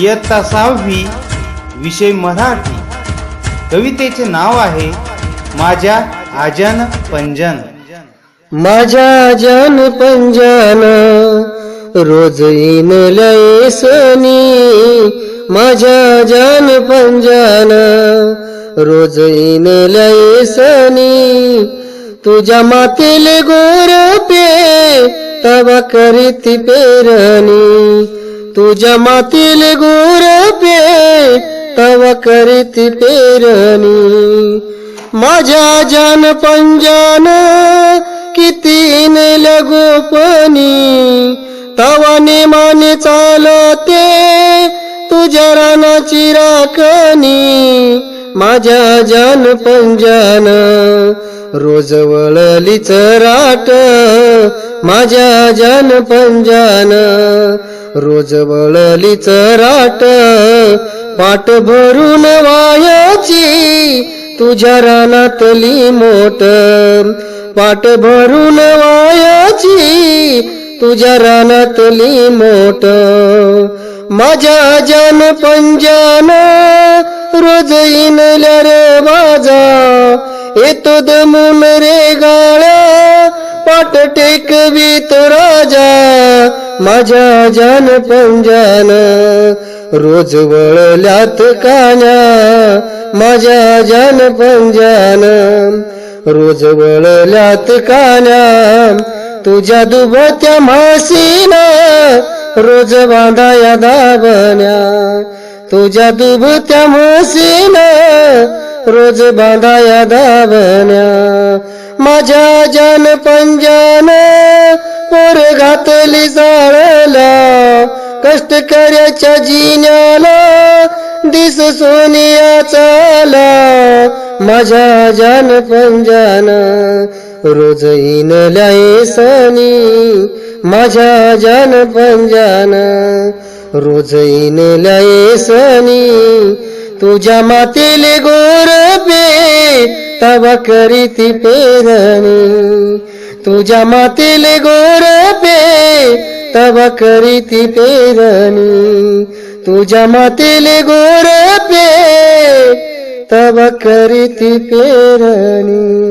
इयत्ता सहावी विषय मराठी. कवितेचे नाव आहे माझ्या आजन पंजन. माझ्या आजन पंजन रोज येईन लयसनी माझ्या आजन पंजन रोज येईन लयसनी तुझ्या मातील गोरपे तवा करीत पेरणी. तुझ्या मातील गोरपे तव करीत पेरणी. माझ्या जन पंजान किती गोपनी तवा नेमाने चालते तुझ्या रानाची राखणी. माझ्या जान पंजान रोज वळलीच राट माझ्या जान पंजान रोज वळलीच राट पाट भरून वायाची तुझ्या रानातली मोट पाट भरून वायाची तुझ्या रानातली मोट माझ्या जन पंजान रोज इनल्या रे माझा. येतो दमून रे गाळा. पाट टेकवीत राजा. माझ्या जान पंजान. रोज वळल्यात कान्या. माझ्या जान पंजान. रोज वळल्यात कान्या. तुझ्या दुबत्या मासीना रोज बांधाया दाबण्या. तुझ्या दुभत्या मासीना रोज बांधाया दाबण्या. माझ्या जन पंजान पोर घातली जाळला कष्ट करायच्या जिन्याला दिस सोनिया चाला. माझ्या जन पंजान रोज इनल्या सनी माझ्या जन पंजान रोज इनल्या सनी तुझ्या मातेले गोर पे करीती पेरणी. तुझ्या मातेले गोर पे करीती पेरणी. तुझ्या मातेले गोर पे करीती पेरणी.